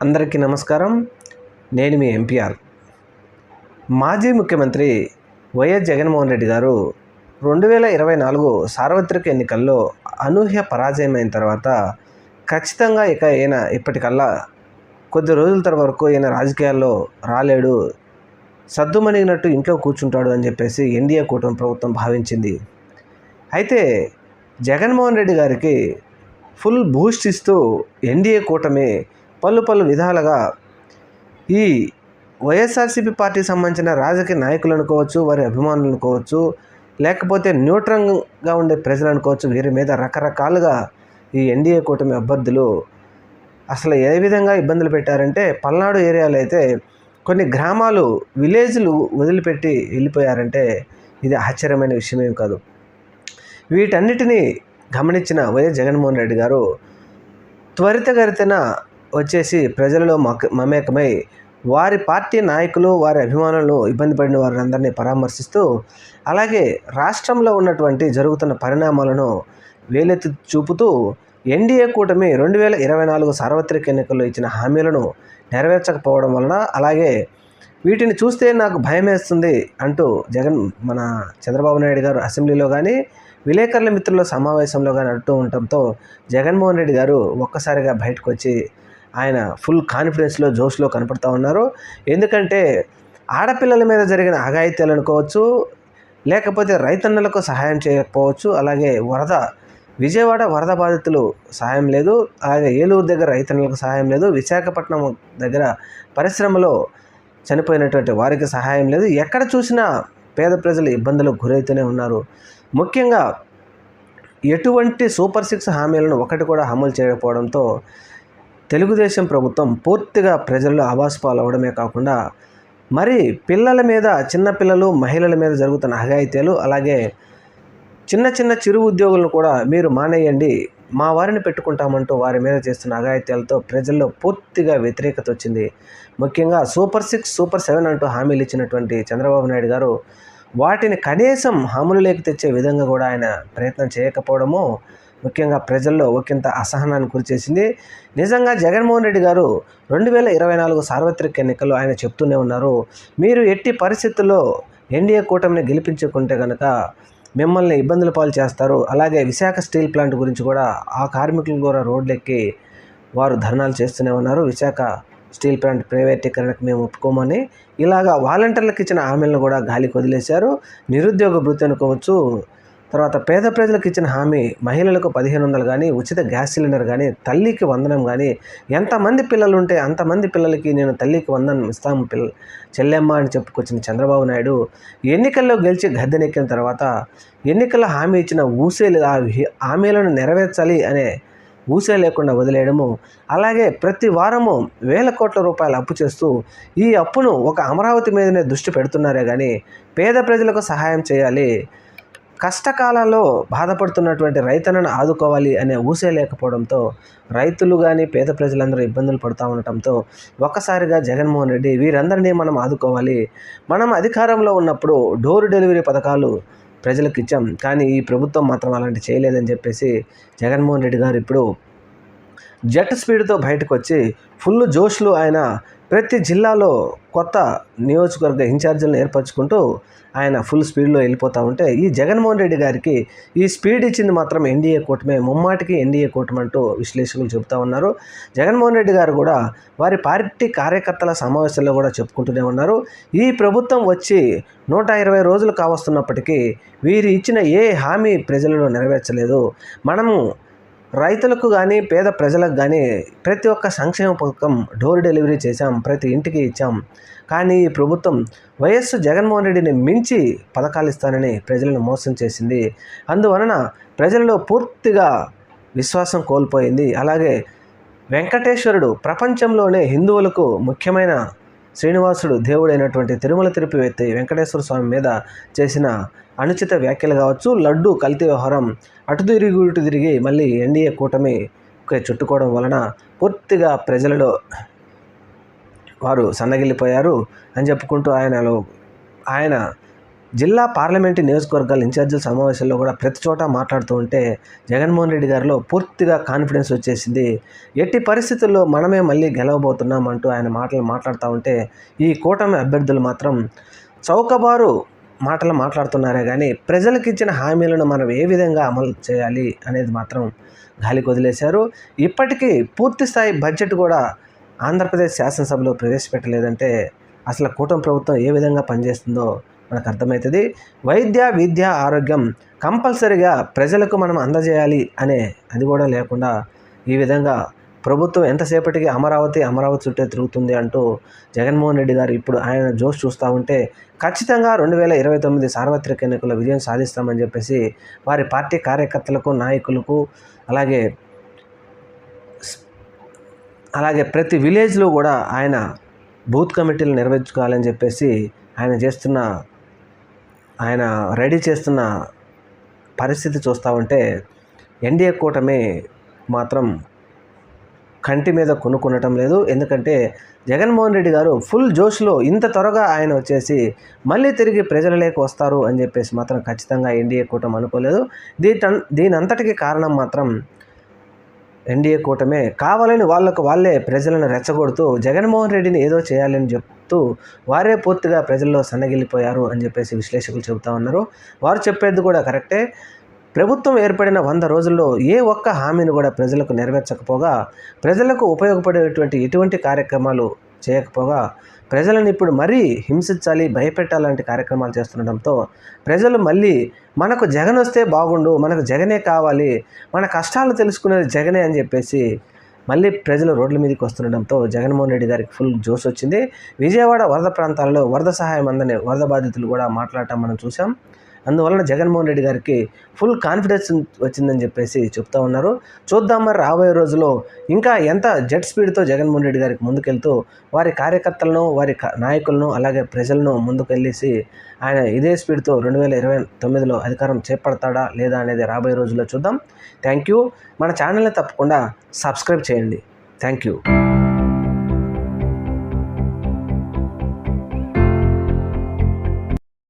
అందరికీ నమస్కారం. నేను మీ ఎంపీఆర్. మాజీ ముఖ్యమంత్రి వైఎస్ జగన్మోహన్ రెడ్డి గారు రెండు వేల ఇరవై నాలుగు సార్వత్రిక ఎన్నికల్లో అనూహ్య పరాజయమైన తర్వాత ఖచ్చితంగా ఇక ఈయన ఇప్పటికల్లా కొద్ది రోజుల తర్వాత వరకు ఈయన రాజకీయాల్లో రాలేడు సద్దుమణిగినట్టు ఇంట్లో కూర్చుంటాడు అని చెప్పేసి ఎన్డీఏ కూటమి ప్రభుత్వం భావించింది. అయితే జగన్మోహన్ రెడ్డి గారికి ఫుల్ బూస్ట్ ఇస్తూ ఎన్డీఏ కూటమి పలు పలు విధాలుగా ఈ వైఎస్ఆర్సీపీ పార్టీకి సంబంధించిన రాజకీయ నాయకులు అనుకోవచ్చు వారి అభిమానులు అనుకోవచ్చు లేకపోతే న్యూట్రల్గా ఉండే ప్రజలు అనుకోవచ్చు వీరి మీద రకరకాలుగా ఈ ఎన్డీఏ కూటమి అభ్యర్థులు అసలు ఏ విధంగా ఇబ్బందులు పెట్టారంటే పల్నాడు ఏరియాలో అయితే కొన్ని గ్రామాలు విలేజ్లు వదిలిపెట్టి వెళ్ళిపోయారంటే ఇది ఆశ్చర్యమైన విషయమేం కాదు. వీటన్నిటినీ గమనించిన వైఎస్ జగన్మోహన్ రెడ్డి గారు త్వరితగతిన వచ్చేసి ప్రజలలో మమేకమై వారి పార్టీ నాయకులు వారి అభిమానులు ఇబ్బంది పడిన వారందరినీ పరామర్శిస్తూ అలాగే రాష్ట్రంలో ఉన్నటువంటి జరుగుతున్న పరిణామాలను వేలెత్తి చూపుతూ ఎన్డీఏ కూటమి రెండు వేల ఇరవై నాలుగు సార్వత్రిక ఎన్నికల్లో ఇచ్చిన హామీలను నెరవేర్చకపోవడం వలన అలాగే వీటిని చూస్తే నాకు భయం వేస్తుంది అంటూ జగన్ మన చంద్రబాబు నాయుడు గారు అసెంబ్లీలో కానీ విలేకరుల మిత్రుల సమావేశంలో కానీ అంటూ ఉండటంతో జగన్మోహన్ రెడ్డి గారు ఒక్కసారిగా బయటకు వచ్చి ఆయన ఫుల్ కాన్ఫిడెన్స్లో జోష్లో కనపడుతూ ఉన్నారు. ఎందుకంటే ఆడపిల్లల మీద జరిగిన అఘాయిత్యాలు అనుకోవచ్చు లేకపోతే రైతన్నలకు సహాయం చేయకపోవచ్చు అలాగే వరద విజయవాడ వరద బాధితులు సహాయం లేదు అలాగే ఏలూరు దగ్గర రైతన్నలకు సహాయం లేదు విశాఖపట్నం దగ్గర పరిశ్రమలో చనిపోయినటువంటి వారికి సహాయం లేదు. ఎక్కడ చూసినా పేద ప్రజలు ఇబ్బందులకు గురవుతూనే ఉన్నారు. ముఖ్యంగా ఎటువంటి సూపర్ సిక్స్ హామీలను ఒకటి కూడా అమలు చేయకపోవడంతో తెలుగుదేశం ప్రభుత్వం పూర్తిగా ప్రజల్లో ఆవాస్ పాలవడమే కాకుండా మరి పిల్లల మీద చిన్నపిల్లలు మహిళల మీద జరుగుతున్న అఘాయిత్యాలు అలాగే చిన్న చిన్న చిరు ఉద్యోగులను కూడా మీరు మానేయండి మా వారిని పెట్టుకుంటామంటూ వారి మీద చేస్తున్న అఘాయిత్యాలతో ప్రజల్లో పూర్తిగా వ్యతిరేకత వచ్చింది. ముఖ్యంగా సూపర్ సిక్స్ సూపర్ సెవెన్ అంటూ హామీలు ఇచ్చినటువంటి చంద్రబాబు నాయుడు గారు వాటిని కనీసం హామీలోకి తెచ్చే విధంగా కూడా ఆయన ప్రయత్నం చేయకపోవడము ముఖ్యంగా ప్రజల్లో ఒకంత అసహనాన్ని గురిచేసింది నిజంగా జగన్మోహన్ రెడ్డి గారు రెండు వేల ఇరవై నాలుగు సార్వత్రిక ఎన్నికల్లో ఆయన చెప్తూనే ఉన్నారు. మీరు ఎట్టి పరిస్థితుల్లో ఎన్డీఏ కూటమిని గెలిపించుకుంటే కనుక మిమ్మల్ని ఇబ్బందుల పాలు చేస్తారు. అలాగే విశాఖ స్టీల్ ప్లాంట్ గురించి కూడా ఆ కార్మికులు కూడా రోడ్లెక్కి వారు ధర్నాలు చేస్తూనే ఉన్నారు. విశాఖ స్టీల్ ప్లాంట్ ప్రైవేటీకరణకు మేము ఒప్పుకోమని ఇలాగా వాలంటీర్లకు ఇచ్చిన హామీలను కూడా గాలికి వదిలేశారు. నిరుద్యోగ భృతి అనుకోవచ్చు తర్వాత పేద ప్రజలకు ఇచ్చిన హామీ మహిళలకు పదిహేను వందలు కానీ ఉచిత గ్యాస్ సిలిండర్ కానీ తల్లికి వందనం కానీ ఎంతమంది పిల్లలు ఉంటే అంతమంది పిల్లలకి నేను తల్లికి వందనం ఇస్తాము పిల్ల చెల్లెమ్మ అని చెప్పుకొచ్చిన చంద్రబాబు నాయుడు ఎన్నికల్లో గెలిచి గద్దెనెక్కిన తర్వాత ఎన్నికల హామీ ఇచ్చిన ఊసే ఆ హామీలను నెరవేర్చాలి అనే ఊసే లేకుండా వదిలేయడము అలాగే ప్రతి వారము వేల కోట్ల రూపాయలు అప్పు చేస్తూ ఈ అప్పును ఒక అమరావతి మీదనే దృష్టి పెడుతున్నారే కానీ పేద ప్రజలకు సహాయం చేయాలి కష్టకాలాల్లో బాధపడుతున్నటువంటి రైతులను ఆదుకోవాలి అనే ఊసే లేకపోవడంతో రైతులు కానీ పేద ప్రజలందరూ ఇబ్బందులు పడుతూ ఉండటంతో ఒక్కసారిగా జగన్మోహన్ రెడ్డి వీరందరినీ మనం ఆదుకోవాలి. మనం అధికారంలో ఉన్నప్పుడు డోర్ డెలివరీ పథకాలు ప్రజలకు ఇచ్చాం. కానీ ఈ ప్రభుత్వం మాత్రం అలాంటి చేయలేదని చెప్పేసి జగన్మోహన్ రెడ్డి గారు ఇప్పుడు జెట్ స్పీడ్తో బయటకు వచ్చి ఫుల్ జోష్లో ఆయన ప్రతి జిల్లాలో కొత్త నియోజకవర్గ ఇన్ఛార్జీలను ఏర్పరచుకుంటూ ఆయన ఫుల్ స్పీడ్లో వెళ్ళిపోతూ ఉంటే ఈ జగన్మోహన్ రెడ్డి గారికి ఈ స్పీడ్ ఇచ్చింది మాత్రం ఎన్డీఏ కూటమే. ముమ్మాటికి ఎన్డీఏ కూటమి అంటూ విశ్లేషకులు చెబుతూ ఉన్నారు. జగన్మోహన్ రెడ్డి గారు కూడా వారి పార్టీ కార్యకర్తల సమావేశంలో కూడా చెప్పుకుంటూనే ఉన్నారు. ఈ ప్రభుత్వం వచ్చి నూట ఇరవై రోజులు కావస్తున్నప్పటికీ వీరు ఇచ్చిన ఏ హామీ ప్రజలలో నెరవేర్చలేదు. మనము రైతులకు కానీ పేద ప్రజలకు కానీ ప్రతి ఒక్క సంక్షేమ పథకం డోర్ డెలివరీ చేశాం ప్రతి ఇంటికి ఇచ్చాం. కానీ ఈ ప్రభుత్వం వైఎస్ జగన్మోహన్ రెడ్డిని మించి పథకాలు ఇస్తానని ప్రజలను మోసం చేసింది. అందువలన ప్రజలలో పూర్తిగా విశ్వాసం కోల్పోయింది. అలాగే వెంకటేశ్వరుడు ప్రపంచంలోనే హిందువులకు ముఖ్యమైన శ్రీనివాసుడు దేవుడైనటువంటి తిరుమల తిరుపతి వ్యక్తి వెంకటేశ్వర స్వామి మీద చేసిన అనుచిత వ్యాఖ్యలు కావచ్చు లడ్డు కల్తీ వ్యవహారం అటు తిరిగి ఇటు తిరిగి మళ్ళీ ఎన్డీఏ కూటమి చుట్టుకోవడం వలన పూర్తిగా ప్రజలలో వారు సన్నగిల్లిపోయారు అని చెప్పుకుంటూ ఆయనలో ఆయన జిల్లా పార్లమెంటు నియోజకవర్గాల ఇన్ఛార్జీల సమావేశంలో కూడా ప్రతి చోట మాట్లాడుతూ ఉంటే జగన్మోహన్ రెడ్డి గారిలో పూర్తిగా కాన్ఫిడెన్స్ వచ్చేసింది. ఎట్టి పరిస్థితుల్లో మనమే మళ్ళీ గెలవబోతున్నాం అంటూ ఆయన మాటలు మాట్లాడుతూ ఉంటే ఈ కూటమి అభ్యర్థులు మాత్రం చౌకబారు మాటలు మాట్లాడుతున్నారే కానీ ప్రజలకు ఇచ్చిన హామీలను మనం ఏ విధంగా అమలు చేయాలి అనేది మాత్రం గాలికి వదిలేశారు ఇప్పటికీ పూర్తి స్థాయి బడ్జెట్ కూడా ఆంధ్రప్రదేశ్ శాసనసభలో ప్రవేశపెట్టలేదంటే అసలు కూటమి ప్రభుత్వం ఏ విధంగా పనిచేస్తుందో మనకు అర్థమవుతుంది వైద్య విద్య ఆరోగ్యం కంపల్సరిగా ప్రజలకు మనం అందజేయాలి అనే అది కూడా లేకుండా ఈ విధంగా ప్రభుత్వం ఎంతసేపటికి అమరావతి అమరావతి చుట్టే తిరుగుతుంది అంటూ జగన్మోహన్ రెడ్డి గారు ఇప్పుడు ఆయన జోష్ చూస్తూ ఉంటే ఖచ్చితంగా రెండు వేల ఇరవై తొమ్మిది సార్వత్రిక ఎన్నికల విజయం సాధిస్తామని చెప్పేసి వారి పార్టీ కార్యకర్తలకు నాయకులకు అలాగే అలాగే ప్రతి విలేజ్లో కూడా ఆయన బూత్ కమిటీలు నిర్వహించుకోవాలని చెప్పేసి ఆయన చేస్తున్న ఆయన రెడీ చేస్తున్న పరిస్థితి చూస్తూ ఉంటే ఎన్డీఏ కూటమి మాత్రం కంటి మీద కొనుక్కొనటం లేదు. ఎందుకంటే జగన్మోహన్ రెడ్డి గారు ఫుల్ జోష్లో ఇంత త్వరగా ఆయన వచ్చేసి మళ్ళీ తిరిగి ప్రజలలోకి వస్తారు అని చెప్పేసి మాత్రం ఖచ్చితంగా ఎన్డీఏ కూటమి అనుకోలేదు. దీని దీని అంతటికి కారణం మాత్రం ఎన్డీఏ కూటమే కావాలని వాళ్ళకు వాళ్ళే ప్రజలను రెచ్చగొడుతూ జగన్మోహన్ రెడ్డిని ఏదో చేయాలని చెప్తూ వారే పూర్తిగా ప్రజల్లో సన్నగిల్లిపోయారు అని చెప్పేసి విశ్లేషకులు చెబుతా ఉన్నారు. వారు చెప్పేది కూడా కరెక్టే. ప్రభుత్వం ఏర్పడిన వంద రోజుల్లో ఏ ఒక్క హామీని కూడా ప్రజలకు నెరవేర్చకపోగా ప్రజలకు ఉపయోగపడేటువంటి ఎటువంటి కార్యక్రమాలు చేయకపోగా ప్రజలను ఇప్పుడు మరీ హింసించాలి భయపెట్టాలంటి కార్యక్రమాలు చేస్తుండటంతో ప్రజలు మళ్ళీ మనకు జగన్ వస్తే బాగుండు మనకు జగనే కావాలి మన కష్టాలు తెలుసుకునేది జగనే అని చెప్పేసి మళ్ళీ ప్రజలు రోడ్ల మీదకి వస్తుండడంతో జగన్మోహన్ రెడ్డి గారికి ఫుల్ జోస్ వచ్చింది. విజయవాడ వరద ప్రాంతాల్లో వరద సహాయం అందని వరద బాధితులు కూడా మాట్లాడటం మనం చూసాం అందువలన జగన్మోహన్ రెడ్డి గారికి ఫుల్ కాన్ఫిడెన్స్ వచ్చిందని చెప్పేసి చెప్తా ఉన్నారు. చూద్దాం మరి రాబోయే రోజులో ఇంకా ఎంత జెట్ స్పీడ్తో జగన్మోహన్ రెడ్డి గారికి ముందుకెళ్తూ వారి కార్యకర్తలను వారి నాయకులను అలాగే ప్రజలను ముందుకెళ్ళేసి ఆయన ఇదే స్పీడ్తో రెండు వేల ఇరవై తొమ్మిదిలో అధికారం చేపడతాడా లేదా అనేది రాబోయే రోజుల్లో చూద్దాం. Thank you. మన ఛానల్ని తప్పకుండా సబ్స్క్రైబ్ చేయండి. Thank you.